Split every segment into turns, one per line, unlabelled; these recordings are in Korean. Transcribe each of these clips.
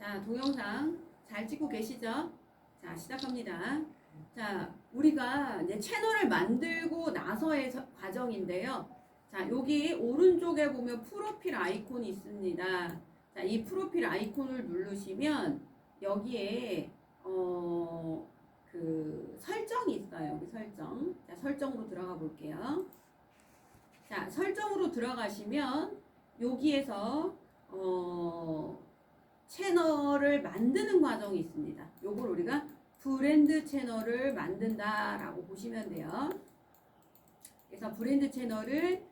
자, 동영상 잘 찍고 계시죠? 자, 시작합니다. 자, 우리가 이제 채널을 만들고 나서의 서- 과정인데요. 자, 여기 오른쪽에 보면 프로필 아이콘이 있습니다. 자, 이 프로필 아이콘을 누르시면 여기에 어, 그 설정이 있어요. 여기 설정. 자, 설정으로 들어가 볼게요. 자, 설정으로 들어가시면 여기에서 어, 채널을 만드는 과정이 있습니다. 요걸 우리가 브랜드 채널을 만든다라고 보시면 돼요. 그래서 브랜드 채널을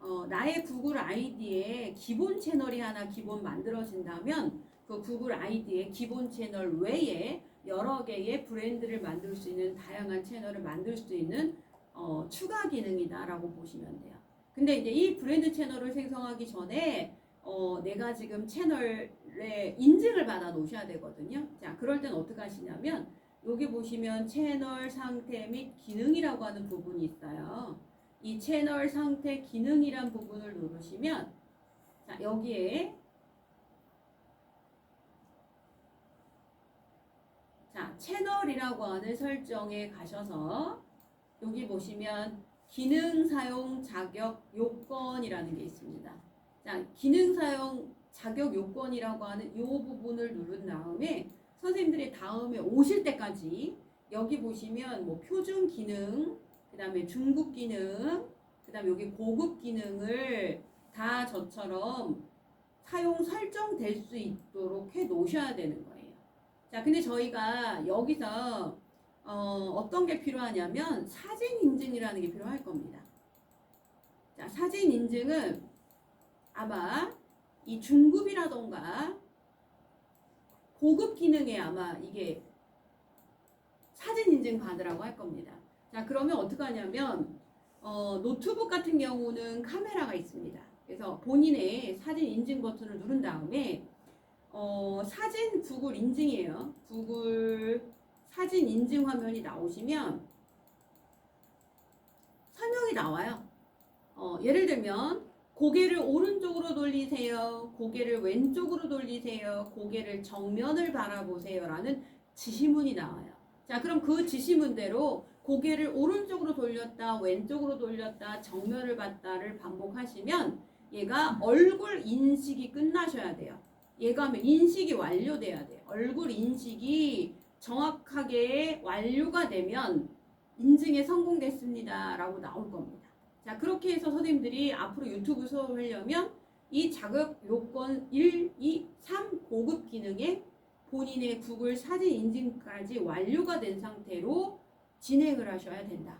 어, 나의 구글 아이디에 기본 채널이 하나 기본 만들어진다면 그 구글 아이디에 기본 채널 외에 여러 개의 브랜드를 만들 수 있는 다양한 채널을 만들 수 있는 어, 추가 기능이다라고 보시면 돼요. 근데 이제 이 브랜드 채널을 생성하기 전에 어, 내가 지금 채널 에 인증을 받아 놓으셔야 되거든요. 자, 그럴 땐 어떻게 하시냐면 여기 보시면 채널 상태 및 기능이라고 하는 부분이 있어요. 이 채널 상태 기능이란 부분을 누르시면 자, 여기에 자, 채널이라고 하는 설정에 가셔서 여기 보시면 기능 사용 자격 요건이라는 게 있습니다. 자, 기능 사용 자격 요건이라고 하는 이 부분을 누른 다음에 선생님들이 다음에 오실 때까지 여기 보시면 뭐 표준 기능, 그 다음에 중급 기능, 그 다음에 여기 고급 기능을 다 저처럼 사용 설정될 수 있도록 해 놓으셔야 되는 거예요. 자, 근데 저희가 여기서 어, 어떤 게 필요하냐면 사진 인증이라는 게 필요할 겁니다. 자, 사진 인증은 아마 이 중급이라던가 고급 기능에 아마 이게 사진 인증 받으라고 할 겁니다. 자, 그러면 어떻게 하냐면 어, 노트북 같은 경우는 카메라가 있습니다. 그래서 본인의 사진 인증 버튼을 누른 다음에 어, 사진 구글 인증이에요. 구글 사진 인증 화면이 나오시면 설명이 나와요. 어, 예를 들면 고개를 오른쪽으로 돌리세요. 고개를 왼쪽으로 돌리세요. 고개를 정면을 바라보세요 라는 지시문이 나와요. 자, 그럼 그 지시문대로 고개를 오른쪽으로 돌렸다, 왼쪽으로 돌렸다, 정면을 봤다를 반복하시면 얘가 얼굴 인식이 끝나셔야 돼요. 얘가 하면 인식이 완료돼야 돼요. 얼굴 인식이 정확하게 완료가 되면 인증에 성공됐습니다. 라고 나올 겁니다. 자, 그렇게 해서 선생님들이 앞으로 유튜브 수업을 하려면 이 자격 요건 1, 2, 3 고급 기능에 본인의 구글 사진 인증까지 완료가 된 상태로 진행을 하셔야 된다.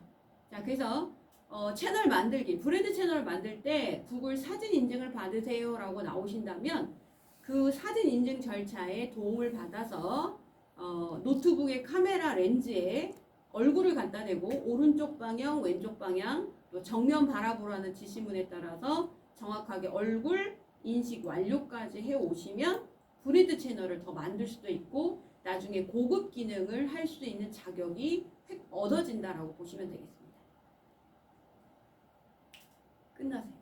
자, 그래서 어, 채널 만들기, 브랜드 채널 만들 때 구글 사진 인증을 받으세요라고 나오신다면 그 사진 인증 절차에 도움을 받아서 어, 노트북의 카메라 렌즈에 얼굴을 갖다 대고 오른쪽 방향, 왼쪽 방향, 또 정면 바라보라는 지시문에 따라서 정확하게 얼굴 인식 완료까지 해 오시면 브랜드 채널을 더 만들 수도 있고 나중에 고급 기능을 할 수 있는 자격이 획 얻어진다라고 보시면 되겠습니다. 끝나세요.